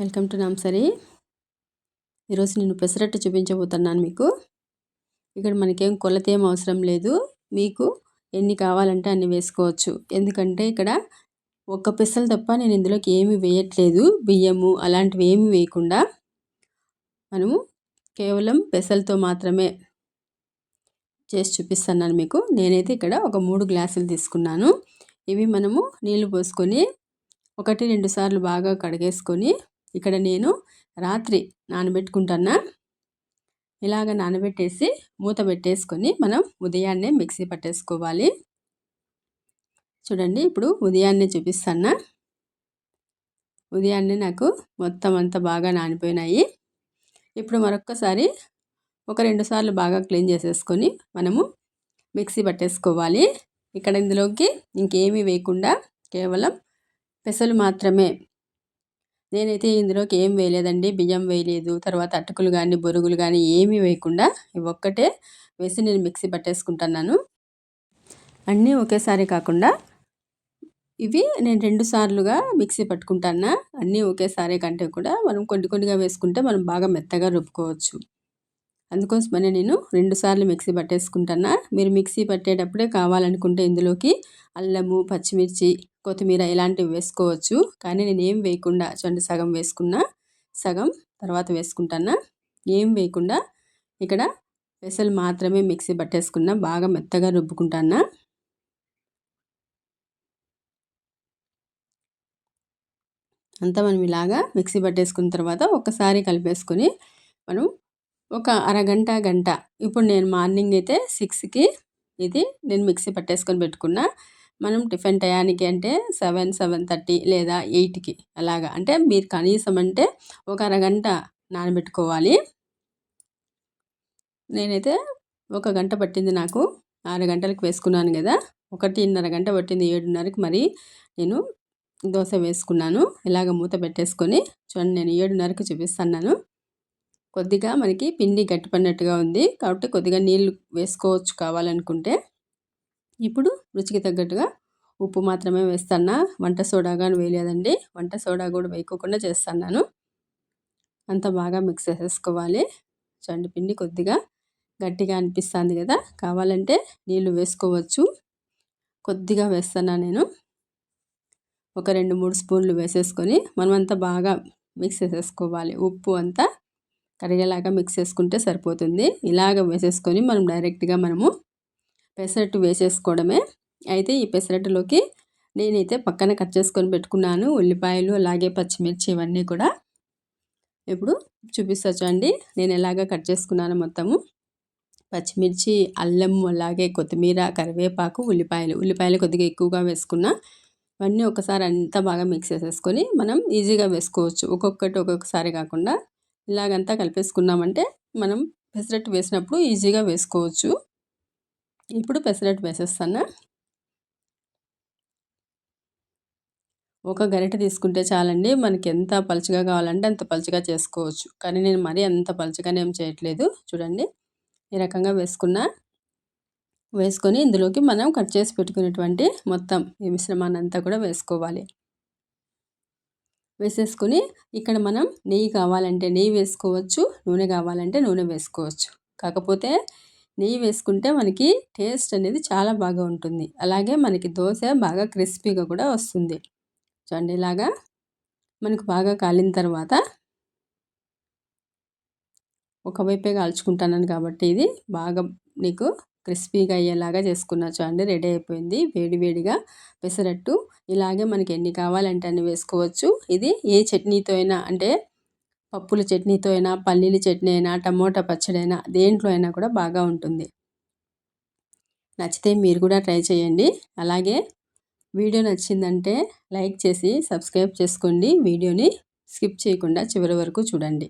Welcome to నాంసరీ ఈరోజు నేను పెసరట్టు చూపించబోతున్నాను మీకు. ఇక్కడ మనకేం కొలతేం అవసరం లేదు. మీకు ఎన్ని కావాలంటే అన్ని వేసుకోవచ్చు. ఎందుకంటే ఇక్కడ ఒక్క పెసలు తప్ప నేను ఇందులోకి ఏమి వేయట్లేదు. బియ్యము అలాంటివి ఏమి వేయకుండా మనము కేవలం పెసలతో మాత్రమే చేసి చూపిస్తున్నాను మీకు. నేనైతే ఇక్కడ ఒక మూడు గ్లాసులు తీసుకున్నాను. ఇవి మనము నీళ్ళు పోసుకొని ఒకటి రెండు సార్లు బాగా కడిగేసుకొని ఇక్కడ నేను రాత్రి నానబెట్టుకుంటున్నా. ఇలాగ నానబెట్టేసి మూత పెట్టేసుకొని మనం ఉదయాన్నే మిక్సీ పట్టేసుకోవాలి. చూడండి ఇప్పుడు ఉదయాన్నే చూపిస్తాను ఉదయాన్నే నాకు మొత్తం అంతా బాగా నానిపోయినాయి. ఇప్పుడు మరొక్కసారి ఒక రెండు సార్లు బాగా క్లీన్ చేసేసుకొని మనము మిక్సీ పట్టేసుకోవాలి. ఇక్కడ ఇందులోకి ఇంకేమీ వేయకుండా కేవలం పెసలు మాత్రమే నేనైతే ఇందులోకి ఏం వేయలేదండి. బియ్యం వేయలేదు. తర్వాత అటుకులు కానీ బొరుగులు కానీ ఏమీ వేయకుండా ఇవి ఒక్కటే వేసి నేను మిక్సీ పట్టేసుకుంటున్నాను. అన్నీ ఒకేసారి కాకుండా ఇవి నేను రెండు సార్లుగా మిక్సీ పట్టుకుంటాను అన్నీ ఒకేసారి కంటే కూడా మనం కొన్ని కొన్నిగా వేసుకుంటే మనం బాగా మెత్తగా రుబ్బుకోవచ్చు. అందుకోసమనే నేను రెండుసార్లు మిక్సీ పట్టేసుకుంటున్నా మీరు మిక్సీ పట్టేటప్పుడే కావాలనుకుంటే ఇందులోకి అల్లము పచ్చిమిర్చి కొత్తిమీర ఇలాంటివి వేసుకోవచ్చు. కానీ నేను ఏం వేయకుండా చూడండి సగం వేసుకున్నా సగం తర్వాత వేసుకుంటానా. ఏం వేయకుండా ఇక్కడ పెసలు మాత్రమే మిక్సీ పట్టేసుకున్నా బాగా మెత్తగా రుబ్బుకుంటానా. అంతా మనం ఇలాగా మిక్సీ పట్టేసుకున్న తర్వాత ఒకసారి కలిపేసుకొని మనం ఒక అరగంట గంట. ఇప్పుడు నేను మార్నింగ్ అయితే సిక్స్కి ఇది నేను మిక్సీ పట్టేసుకొని పెట్టుకున్నా. మనం టిఫిన్ టయానికి అంటే సెవెన్ సెవెన్ థర్టీ లేదా ఎయిట్కి అలాగా. అంటే మీరు కనీసం అంటే ఒక అరగంట నానబెట్టుకోవాలి. నేనైతే ఒక గంట పట్టింది నాకు. ఆరు గంటలకు వేసుకున్నాను కదా. ఒకటిన్నర గంట పట్టింది ఏడున్నరకి మరి నేను దోశ వేసుకున్నాను. ఇలాగ మూత పెట్టేసుకొని చూడండి నేను ఏడున్నరకి చూపిస్తున్నాను. కొద్దిగా మనకి పిండి గట్టిపడినట్టుగా ఉంది. కాబట్టి కొద్దిగా నీళ్ళు వేసుకోవచ్చు కావాలనుకుంటే. ఇప్పుడు రుచికి తగ్గట్టుగా ఉప్పు మాత్రమే వేస్తాను వంట సోడా కానీ వేయలేదండి. వంట సోడా కూడా వేయకోకుండా చేస్తున్నాను. అంత బాగా మిక్స్ చేసేసుకోవాలి. చండి పిండి కొద్దిగా గట్టిగా అనిపిస్తుంది కదా. కావాలంటే నీళ్ళు వేసుకోవచ్చు. కొద్దిగా వేస్తాను నేను. ఒక రెండు మూడు స్పూన్లు వేసేసుకొని మనమంతా బాగా మిక్స్ చేసేసుకోవాలి. ఉప్పు అంతా కరిగేలాగా మిక్స్ చేసుకుంటే సరిపోతుంది. ఇలాగ వేసేసుకొని మనం డైరెక్ట్గా మనము పెసరట్టు వేసేసుకోవడమే. అయితే ఈ పెసరట్టులోకి నేనైతే పక్కన కట్ చేసుకొని పెట్టుకున్నాను. ఉల్లిపాయలు అలాగే పచ్చిమిర్చి ఇవన్నీ కూడా. ఇప్పుడు చూపిస్తా చూడండి. నేను ఎలాగ కట్ చేసుకున్నాను మొత్తము. పచ్చిమిర్చి అల్లం అలాగే కొత్తిమీర కరివేపాకు ఉల్లిపాయలు. ఉల్లిపాయలు కొద్దిగా ఎక్కువగా వేసుకున్నా ఇవన్నీ ఒకసారి అంతా బాగా మిక్స్ చేసేసుకొని మనం ఈజీగా వేసుకోవచ్చు. ఒక్కొక్కటి ఒక్కొక్కసారి కాకుండా ఇలాగంతా కలిపేసుకున్నామంటే మనం పెసరట్టు వేసినప్పుడు ఈజీగా వేసుకోవచ్చు. ఇప్పుడు పెసరట్టు వేసేస్తాను ఒక గరిట తీసుకుంటే చాలండి మనకి ఎంత పలుచగా కావాలంటే అంత పలుచగా చేసుకోవచ్చు. కానీ నేను మరీ అంత పలుచగానే ఏం చేయట్లేదు. చూడండి ఈ రకంగా వేసుకున్నా వేసుకొని ఇందులోకి మనం కట్ చేసి పెట్టుకునేటువంటి మొత్తం ఈ మిశ్రమాన్ని అంతా కూడా వేసుకోవాలి. వేసేసుకొని ఇక్కడ మనం నెయ్యి కావాలంటే నెయ్యి వేసుకోవచ్చు నూనె కావాలంటే నూనె వేసుకోవచ్చు. కాకపోతే నెయ్యి వేసుకుంటే మనకి టేస్ట్ అనేది చాలా బాగా ఉంటుంది. అలాగే మనకి దోశ బాగా క్రిస్పీగా కూడా వస్తుంది. చూడండి ఇలాగా మనకు బాగా కాలిన తర్వాత ఒకవైపే కాల్చుకుంటాను కాబట్టి ఇది బాగా నీకు క్రిస్పీగా అయ్యేలాగా చేసుకున్నా. చూడండి రెడీ అయిపోయింది. వేడి వేడిగా పెసరట్టు. ఇలాగే మనకి ఎన్ని కావాలంటే అన్ని వేసుకోవచ్చు. ఇది ఏ చట్నీతో అయినా అంటే పప్పుల చట్నీతో అయినా పల్లీల చట్నీ అయినా టమోటా పచ్చడి అయినా దేంట్లో అయినా కూడా బాగా ఉంటుంది. నచ్చితే మీరు కూడా ట్రై చేయండి. అలాగే వీడియో నచ్చిందంటే లైక్ చేసి సబ్స్క్రైబ్ చేసుకోండి. వీడియోని స్కిప్ చేయకుండా చివరి వరకు చూడండి.